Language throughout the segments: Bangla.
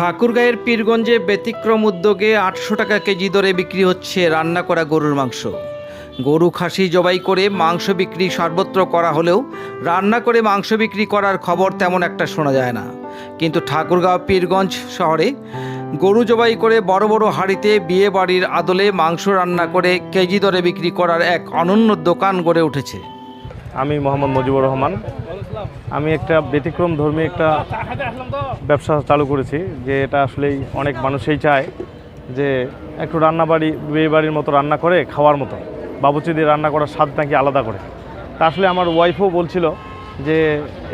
ঠাকুরগাঁয়ের পীরগঞ্জে ব্যতিক্রম উদ্যোগে আটশো টাকা কেজি দরে বিক্রি হচ্ছে রান্না করা গরুর মাংস। গরু খাসি জবাই করে মাংস বিক্রি সর্বত্র করা হলেও রান্না করে মাংস বিক্রি করার খবর তেমন একটা শোনা যায় না। কিন্তু ঠাকুরগাঁও পীরগঞ্জ শহরে গরু জবাই করে বড় বড় হাঁড়িতে বিয়ে বাড়ির আদলে মাংস রান্না করে কেজি দরে বিক্রি করার এক অনন্য দোকান গড়ে উঠেছে। আমি মোহাম্মদ মুজিবুর রহমান আমি একটা ব্যতিক্রম ধর্মী একটা ব্যবসা চালু করেছি, যে এটা আসলেই অনেক মানুষই চায়, যে একটু রান্নাবাড়ি বিয়ে বাড়ির মতো রান্না করে খাওয়ার মতো। বাবুচি দিয়ে রান্না করার স্বাদ নাকি আলাদা করে। তা আসলে আমার ওয়াইফও বলছিল যে,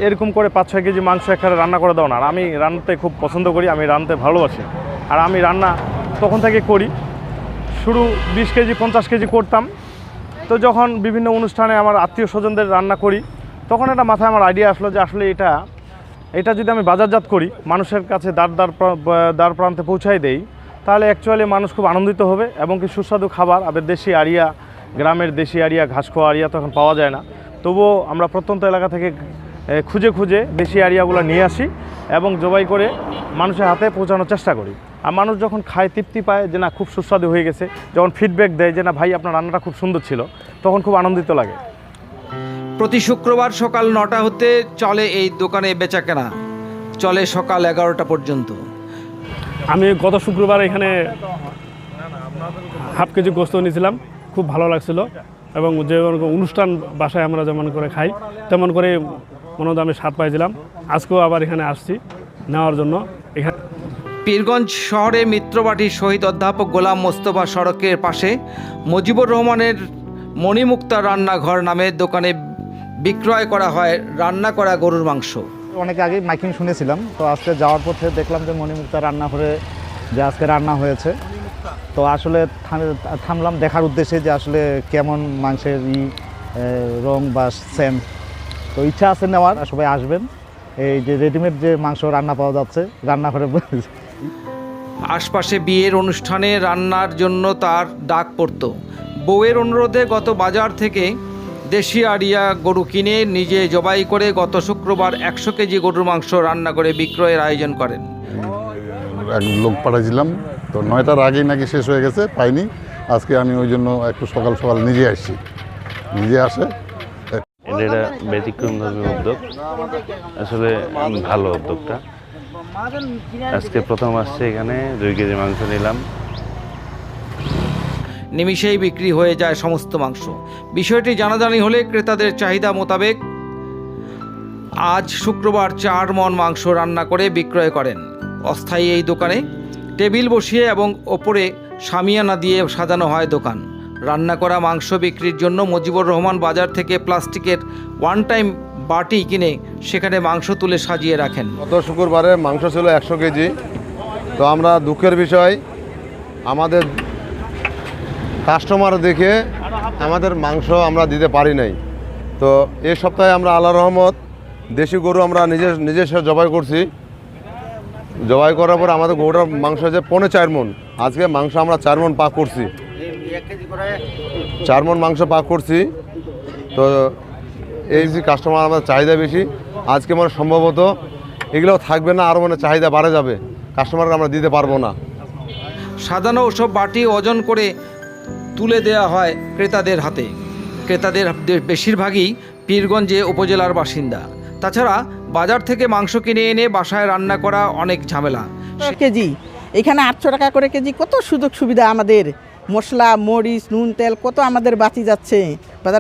এরকম করে পাঁচ ছয় কেজি মাংস একবারে রান্না করে দাও না। আর আমি রান্নাতে খুব পছন্দ করি, আমি রান্নাতে ভালোবাসি। আর আমি রান্না তখন থেকে করি। শুরু বিশ কেজি, পঞ্চাশ কেজি করতাম। তো যখন বিভিন্ন অনুষ্ঠানে আমার আত্মীয় স্বজনদের রান্না করি তখন একটা মাথায় আমার আইডিয়া আসলো যে আসলে এটা এটা যদি আমি বাজারজাত করি, মানুষের কাছে দ্বার দ্বার দ্বার প্রান্তে পৌঁছাই দেই, তাহলে অ্যাকচুয়ালি মানুষ খুব আনন্দিত হবে এবং কি সুস্বাদু খাবার আবার দেশি আড়িয়া গ্রামের দেশি আড়িয়া ঘাস খাওয়া আড়িয়া তখন পাওয়া যায় না। তবুও আমরা প্রত্যন্ত এলাকা থেকে খুঁজে খুঁজে দেশি আড়িয়াগুলো নিয়ে আসি এবং জবাই করে মানুষের হাতে পৌঁছানোর চেষ্টা করি। আর মানুষ যখন খায়, তৃপ্তি পায় যে না, খুব সুস্বাদু হয়ে গেছে, যখন ফিডব্যাক দেয় যে না, ভাই, আপনার রান্নাটা খুব সুন্দর ছিল, তখন খুব আনন্দিত লাগে। প্রতি শুক্রবার সকাল নটা হতে চলে এই দোকানে বেচা কেনা চলে সকাল এগারোটা পর্যন্ত। আমি গত শুক্রবার এখানে হাফ কেজি গোস্ত নিয়েছিলাম খুব ভালো লাগছিল এবং যে অনুষ্ঠান বাসায় আমরা যেমন করে খাই তেমন করে মনে আমি স্বাদ পাইছিলাম। আজকেও আবার এখানে আসছি নেওয়ার জন্য। এখানে পীরগঞ্জ শহরে মিত্রবাটির শহীদ অধ্যাপক গোলাম মোস্তফা সড়কের পাশে মুজিবুর রহমানের মণিমুক্তা রান্নাঘর নামে দোকানে বিক্রয় করা হয় রান্না করা গরুর মাংস। অনেক আগে মাইকিং শুনেছিলাম তো আজকে যাওয়ার পথে দেখলাম যে মণিমুক্তা রান্নাঘরে যে আজকে রান্না হয়েছে। তো আসলে থাম- থামলাম দেখার উদ্দেশ্যে যে আসলে কেমন মাংসের ই রং বা সেন্ট তো ইচ্ছা আছে নেওয়ার সবাই আসবেন। এই যে রেডিমেড যে মাংস রান্না পাওয়া যাচ্ছে রান্না রান্নাঘরে আশপাশে বিয়ের অনুষ্ঠানে রান্নার জন্য তার ডাক পড়ত। বউয়ের অনুরোধে গত বাজার থেকে দেশি আড়িয়া গরু কিনে নিজে জবাই করে গত শুক্রবার একশো কেজি গরুর মাংস রান্না করে বিক্রয়ের আয়োজন করেন। এক লোক পাঠাইছিলাম। তো নয়টার আগেই নাকি শেষ হয়ে গেছে পাইনি। আজকে আমি ওই জন্য একটু সকাল সকাল নিজে আসছি। নিজে আসে। এটা একটা ব্যতিক্রম ধর্মী উদ্যোগ। আসলে ভালো উদ্যোগটা। আজকে প্রথম আসছে এখানে দুই কেজি মাংস নিলাম। নিমিষেই বিক্রি হয়ে যায় সমস্ত মাংস। বিষয়টি জানাজানি হলে ক্রেতাদের চাহিদা মোতাবেক আজ শুক্রবার চার মন মাংস রান্না করে বিক্রয় করেন। অস্থায়ী এই দোকানে টেবিল বসিয়ে এবং ওপরে সামিয়ানা দিয়ে সাজানো হয় দোকান। রান্না করা মাংস বিক্রির জন্য মুজিবুর রহমান বাজার থেকে প্লাস্টিকের ওয়ান টাইম বাটি কিনে সেখানে মাংস তুলে সাজিয়ে রাখেন। গত শুক্রবারে মাংস ছিল একশো কেজি। তো আমরা দুঃখের বিষয়, আমাদের কাস্টমার দেখে আমাদের মাংস আমরা দিতে পারি নাই। তো এ সপ্তাহে আমরা আল্লাহ রহমত, দেশি গরু আমরা নিজে নিজস্ব জবাই করছি। জবাই করার পর আমাদের গরুটার মাংস হচ্ছে পৌনে চার মন আজকে মাংস আমরা চার মন পাক করছি। চার মন মাংস পাক করছি। তো এই যে কাস্টমার আমাদের চাহিদা বেশি, আজকে মানে সম্ভবত এগুলো থাকবে না আরও মানে চাহিদা বাড়ে যাবে। কাস্টমারকে আমরা দিতে পারব না। সাজানো ওসব বাটি ওজন করে তুলে দেওয়া হয় ক্রেতাদের হাতে। ক্রেতাদের বেশিরভাগই পীরগঞ্জে উপজেলার বাসিন্দা। তাছাড়া বাজার থেকে মাংস কিনে এনে বাসায় রান্না করা অনেক ঝামেলা। কেজি। এখানে আটশো টাকা করে কেজি। কত সুযোগ সুবিধা আমাদের? মশলা, মরিচ, নুন, তেল, কত আমাদের বাঁচি যাচ্ছে।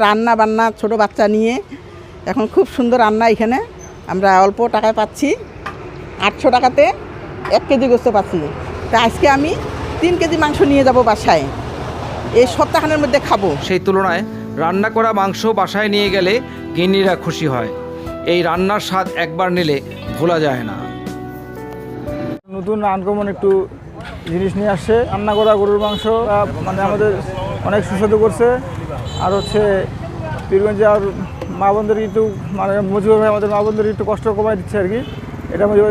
রান্না বান্না ছোট বাচ্চা নিয়ে। এখন খুব সুন্দর রান্না এখানে। আমরা অল্প টাকায় পাচ্ছি। আটশো টাকাতে এক কেজি গোস্ত পাচ্ছি। তা আজকে আমি তিন কেজি মাংস নিয়ে যাব বাসায়। এই সপ্তাহখানের মধ্যে খাব। সেই তুলনায় রান্না করা মাংস বাসায় নিয়ে গেলে গিন্নিরা খুশি হয়। এই রান্নার স্বাদ একবার নিলে ভোলা যায় না। নতুন আনকমন একটু জিনিস নিয়ে আসছে। রান্না করা গরুর মাংস মানে আমাদের অনেক সুস্বাদু করছে। আর হচ্ছে পীরগঞ্জে আর মা বোনদের একটু মানে মজুর আমাদের মা বোনদের একটু কষ্ট কমাই দিচ্ছে আর কি। এটা মজুর